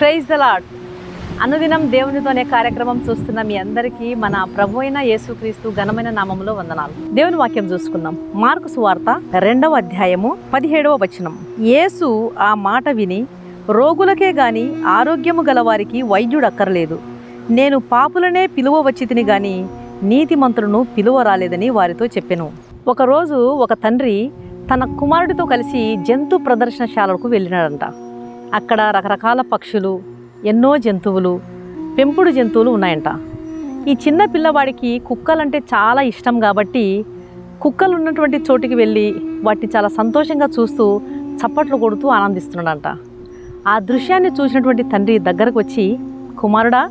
The lord అనుదినం దేవునితో అనే కార్యక్రమం చూస్తున్న మీ అందరికీ మన ప్రభు అయిన యేసుక్రీస్తు ఘనమైన నామంలో వందనాలు. దేవుని వాక్యం చూసుకుందాం. మార్కు సువార్త రెండవ అధ్యాయము పదిహేడవ వచనం. యేసు ఆ మాట విని రోగులకే గాని ఆరోగ్యము గలవారికి వైద్యుడు అక్కర్లేదు. నేను పాపులనే పిలువ వచ్చితిని గాని నీతిమంతులను పిలువ రాలేదని వారితో చెప్పెను. ఒకరోజు ఒక తండ్రి తన కుమారుడితో కలిసి జంతు ప్రదర్శనశాలకు వెళ్ళినాడంట. అక్కడ రకరకాల పక్షులు ఎన్నో జంతువులు పెంపుడు జంతువులు ఉన్నాయంట. ఈ చిన్న పిల్లవాడికి కుక్కలంటే చాలా ఇష్టం కాబట్టి కుక్కలు ఉన్నటువంటి చోటికి వెళ్ళి వాటిని చాలా సంతోషంగా చూస్తూ చప్పట్లు కొడుతూ ఆనందిస్తున్నాడంట. ఆ దృశ్యాన్ని చూసినటువంటి తండ్రి దగ్గరకు వచ్చి కుమారుడా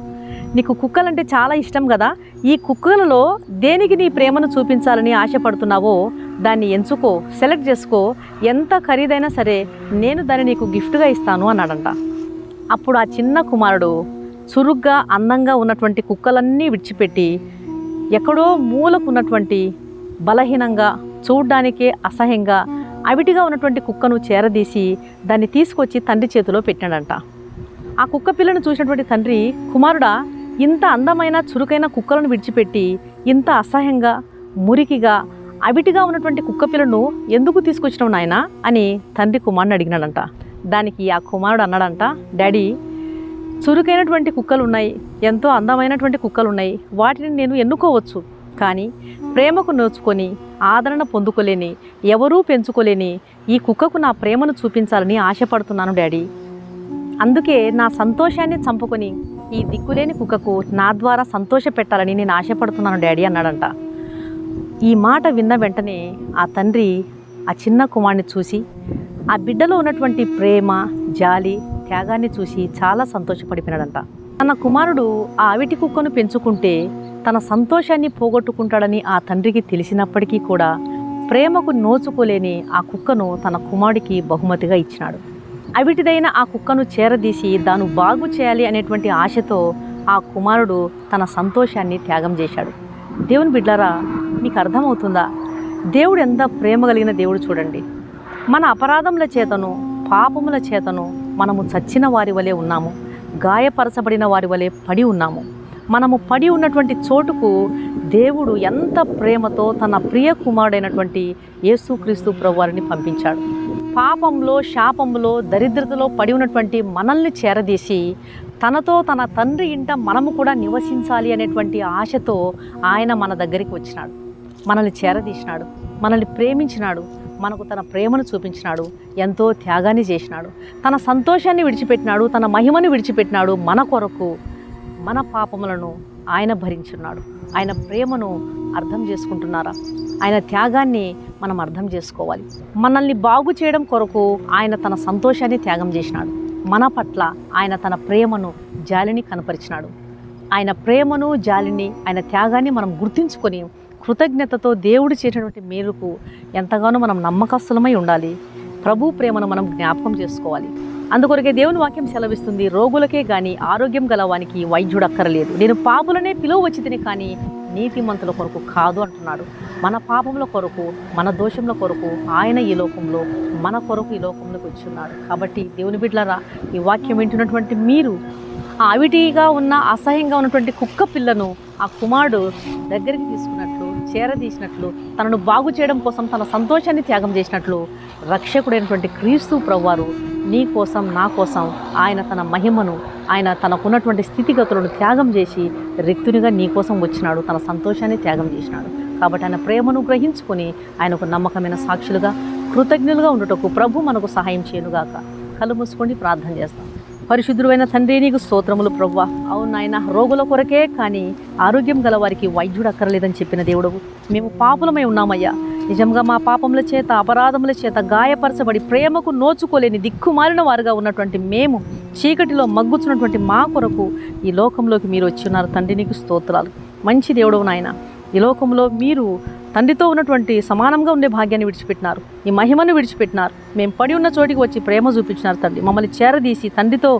నీకు కుక్కలంటే చాలా ఇష్టం కదా? ఈ కుక్కలలో దేనికి నీ ప్రేమను చూపించాలని ఆశపడుతున్నావో దాన్ని ఎంచుకో సెలెక్ట్ చేసుకో. ఎంత ఖరీదైనా సరే నేను దాన్ని నీకు గిఫ్ట్గా ఇస్తాను అన్నాడంట. అప్పుడు ఆ చిన్న కుమారుడు చురుగ్గా అందంగా ఉన్నటువంటి కుక్కలన్నీ విడిచిపెట్టి ఎక్కడో మూలకు ఉన్నటువంటి బలహీనంగా చూడ్డానికే అసహ్యంగా అవిటిగా ఉన్నటువంటి కుక్కను చేరదీసి దాన్ని తీసుకొచ్చి తండ్రి చేతిలో పెట్టాడంట ఆ కుక్క పిల్లను చూసినటువంటి తండ్రి కుమారుడా ఇంత అందమైన చురుకైన కుక్కలను విడిచిపెట్టి ఇంత అసహ్యంగా మురికిగా అవిటిగా ఉన్నటువంటి కుక్క పిల్లను ఎందుకు తీసుకొచ్చినావు నాయనా? అని తండ్రి కుమారుని అడిగినాడంట. దానికి ఆ కుమారుడు అన్నాడంట డాడీ చురుకైనటువంటి కుక్కలు ఉన్నాయి ఎంతో అందమైనటువంటి కుక్కలు ఉన్నాయి వాటిని నేను ఎన్నుకోవచ్చు. కానీ ప్రేమకు నోచుకొని ఆదరణ పొందుకోలేని ఎవరూ పెంచుకోలేని ఈ కుక్కకు నా ప్రేమను చూపించాలని ఆశపడుతున్నాను డాడీ. అందుకే నా సంతోషాన్ని చంపుకొని ఈ దిక్కులేని కుక్కకు నా ద్వారా సంతోష పెట్టాలని నేను ఆశపడుతున్నాను డాడీ అన్నాడంట. ఈ మాట విన్న వెంటనే ఆ తండ్రి ఆ చిన్న కుమారుని చూసి ఆ బిడ్డలో ఉన్నటువంటి ప్రేమ జాలి త్యాగాన్ని చూసి చాలా సంతోషపడిపోయినాడంట. తన కుమారుడు ఆ అవిటి కుక్కను పెంచుకుంటే తన సంతోషాన్ని పోగొట్టుకుంటాడని ఆ తండ్రికి తెలిసినప్పటికీ కూడా ప్రేమకు నోచుకోలేని ఆ కుక్కను తన కుమారుడికి బహుమతిగా ఇచ్చినాడు. అవిటిదైన ఆ కుక్కను చేరదీసి దాను బాగు చేయాలి అనేటువంటి ఆశతో ఆ కుమారుడు తన సంతోషాన్ని త్యాగం చేశాడు. దేవుని బిడ్లారా మీకు అర్థమవుతుందా? దేవుడు ఎంత ప్రేమ కలిగిన దేవుడు చూడండి. మన అపరాధముల చేతను పాపముల చేతను మనము చచ్చిన వారి వలె ఉన్నాము. గాయపరచబడిన వారి వలె పడి ఉన్నాము. మనము పడి ఉన్నటువంటి చోటుకు దేవుడు ఎంత ప్రేమతో తన ప్రియ కుమారుడైనటువంటి యేసుక్రీస్తు ప్రభువారిని పంపించాడు. పాపంలో శాపంలో దరిద్రతలో పడి ఉన్నటువంటి మనల్ని చేరదీసి తనతో తన తండ్రి ఇంట మనము కూడా నివసించాలి అనేటువంటి ఆశతో ఆయన మన దగ్గరికి వచ్చినాడు. మనల్ని చేరదీసినాడు. మనల్ని ప్రేమించినాడు. మనకు తన ప్రేమను చూపించినాడు. ఎంతో త్యాగాన్ని చేసినాడు. తన సంతోషాన్ని విడిచిపెట్టినాడు. తన మహిమను విడిచిపెట్టినాడు. మన కొరకు మన పాపములను ఆయన భరించున్నాడు. ఆయన ప్రేమను అర్థం చేసుకుంటున్నారా? ఆయన త్యాగాన్ని మనం అర్థం చేసుకోవాలి. మనల్ని బాగు చేయడం కొరకు ఆయన తన సంతోషాన్ని త్యాగం చేసినాడు. మన పట్ల ఆయన తన ప్రేమను జాలిని కనపరిచినాడు. ఆయన ప్రేమను జాలిని ఆయన త్యాగాన్ని మనం గుర్తించుకొని కృతజ్ఞతతో దేవుడు చేసినటువంటి మేలుకు ఎంతగానో మనం నమ్మకస్తులమై ఉండాలి. ప్రభు ప్రేమను మనం జ్ఞాపకం చేసుకోవాలి. అందుకొరకే దేవుని వాక్యం సెలవిస్తుంది రోగులకే గాని ఆరోగ్యం గలవానికి వైద్యుడు అక్కరలేదు నేను పాపులనే పిలువ వచ్చితిని కానీ నీతిమంతుల కొరకు కాదు అంటున్నాడు. మన పాపముల కొరకు మన దోషముల కొరకు ఆయన ఈ లోకంలో మన కొరకు ఈ లోకంలోకి వచ్చున్నాడు కాబట్టి దేవుని బిడ్లరా ఈ వాక్యం వింటున్నటువంటి మీరు ఆవిటిగా అవిటిగా ఉన్న అసహ్యంగా ఉన్నటువంటి కుక్క పిల్లను ఆ కుమారుడు దగ్గరికి తీసుకున్నట్లు చేరదీసినట్లు తనను బాగు చేయడం కోసం తన సంతోషాన్ని త్యాగం చేసినట్లు రక్షకుడైనటువంటి క్రీస్తు ప్రభువారు నీ కోసం నా కోసం ఆయన తన మహిమను ఆయన తనకున్నటువంటి స్థితిగతులను త్యాగం చేసి రిక్తునిగా నీ కోసం వచ్చినాడు తన సంతోషాన్ని త్యాగం చేసినాడు. కాబట్టి ఆయన ప్రేమను గ్రహించుకొని ఆయనకు నమ్మకమైన సాక్షులుగా కృతజ్ఞులుగా ఉండుటకు ప్రభు మనకు సహాయం చేయనుగాక. కళ్ళు మూసుకొని ప్రార్థన చేస్తాం. పరిశుద్ధుడైన తండ్రి నీకు స్తోత్రములు ప్రవ్వ. అవును నాయన రోగుల కొరకే కానీ ఆరోగ్యం గల వారికి వైద్యుడు అక్కర్లేదని చెప్పిన దేవుడు. మేము పాపులమై ఉన్నామయ్యా. నిజంగా మా పాపముల చేత అపరాధముల చేత గాయపరచబడి ప్రేమకు నోచుకోలేని దిక్కుమాలిన వారుగా ఉన్నటువంటి మేము చీకటిలో మగ్గుచున్నటువంటి మా కొరకు ఈ లోకంలోకి మీరు వచ్చి ఉన్నారు. తండ్రి నీకు స్తోత్రాలు. మంచి దేవుడవు నాయన. ఈ లోకంలో మీరు తండ్రితో ఉన్నటువంటి సమానంగా ఉండే భాగ్యాన్ని విడిచిపెట్టినారు. ఈ మహిమను విడిచిపెట్టినారు. మేము పడి ఉన్న చోటికి వచ్చి ప్రేమ చూపించినారు తండ్రి మమ్మల్ని చేరదీసి తండ్రితో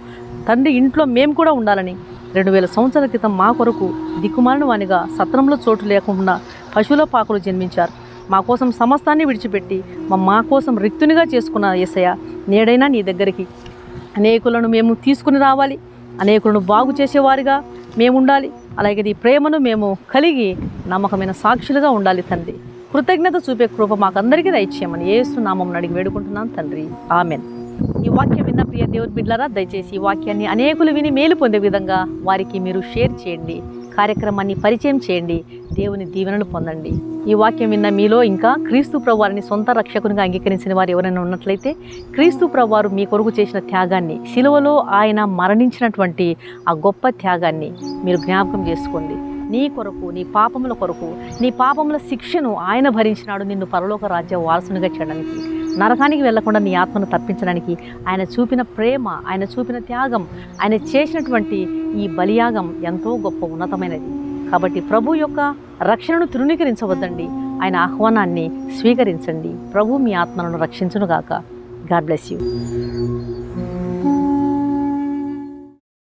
తండ్రి ఇంట్లో మేము కూడా ఉండాలని రెండు వేల సంవత్సరాల క్రితం మా కొరకు దిక్కుమాలిన వానిగా సత్రంలో చోటు లేకుండా పశువుల పాకులు జన్మించారు. మా కోసం సమస్తాన్ని విడిచిపెట్టి మా కోసం రిక్తునిగా చేసుకున్న ఏసయ్య నేడైనా నీ దగ్గరికి అనేకులను మేము తీసుకుని రావాలి. అనేకులను బాగు చేసేవారిగా మేము ఉండాలి అలాగే నీ ప్రేమను మేము కలిగి నమ్మకమైన సాక్షులుగా ఉండాలి తండ్రి. కృతజ్ఞత చూపే కృప మాకందరికీ దయచేయమని ఏసు నామం అడిగి వేడుకుంటున్నాను తండ్రి. ఆమెన్. ఈ వాక్యం విన్న ప్రియ దేవుడి బిడ్డలారా దయచేసి ఈ వాక్యాన్ని అనేకులు విని మేలు పొందే విధంగా వారికి మీరు షేర్ చేయండి. కార్యక్రమాన్ని పరిచయం చేయండి. దేవుని దీవెనలు పొందండి. ఈ వాక్యం విన్న మీలో ఇంకా క్రీస్తు ప్రభువారిని సొంత రక్షకునిగా అంగీకరించిన వారు ఎవరైనా ఉన్నట్లయితే క్రీస్తు ప్రభువారు మీ కొరకు చేసిన త్యాగాన్ని శిలువలో ఆయన మరణించినటువంటి ఆ గొప్ప త్యాగాన్ని మీరు జ్ఞాపకం చేసుకోండి. నీ కొరకు నీ పాపముల కొరకు నీ పాపముల శిక్షను ఆయన భరించినాడు నిన్ను పరలోక రాజ్య వారసునిగా చేయడానికి. నరకానికి వెళ్ళకుండా నీ ఆత్మను తప్పించడానికి ఆయన చూపిన ప్రేమ ఆయన చూపిన త్యాగం ఆయన చేసినటువంటి ఈ బలియాగం ఎంతో గొప్ప ఉన్నతమైనది. కాబట్టి ప్రభు యొక్క రక్షణను తృణీకరించవద్దండి. ఆయన ఆహ్వానాన్ని స్వీకరించండి. ప్రభు మీ ఆత్మలను రక్షించునుగాక. God bless you.